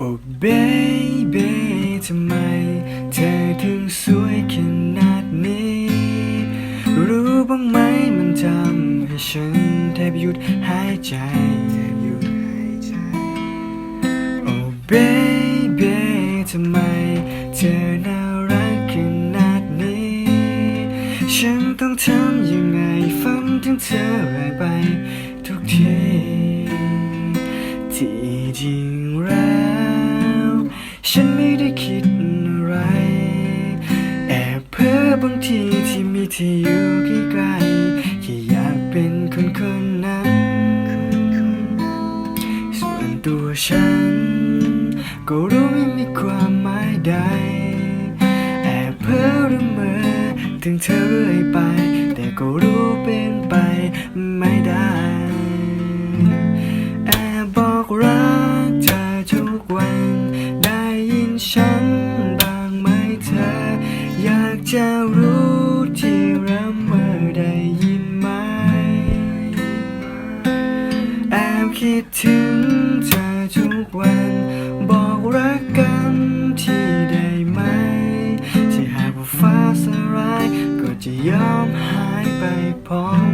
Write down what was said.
โอ้เบเบทำไม เธอถึงสวยขนาดนี้ รู้บ้างไหมมันทำให้ฉันแทบหยุดหายใจแทบหยุดหายใจโอ้เบเบทำไม เธอน่ารักขนาดนี้ ฉันต้องทำยังไงฝันถึงเธอ ฉันไม่ได้คิดอะไร แอบเพ้อบางทีที่มีเธออยู่ใกล้ๆแค่อยากเป็นคนคนนั้น ส่วนตัวฉัน ก็รู้ไม่มีความหมายใด แอบเพ้อหรือเมื่อถึงเธอเรื่อยไป ฉันบ้างไหมเธอ อยากจะรู้ที่ระเมอได้ยินไหม แอบคิดถึงเธอทุกวัน บอกรักกันที่ได้ไหม ที่หากว่าฟ้าสลายก็จะยอมหายไปพร้อม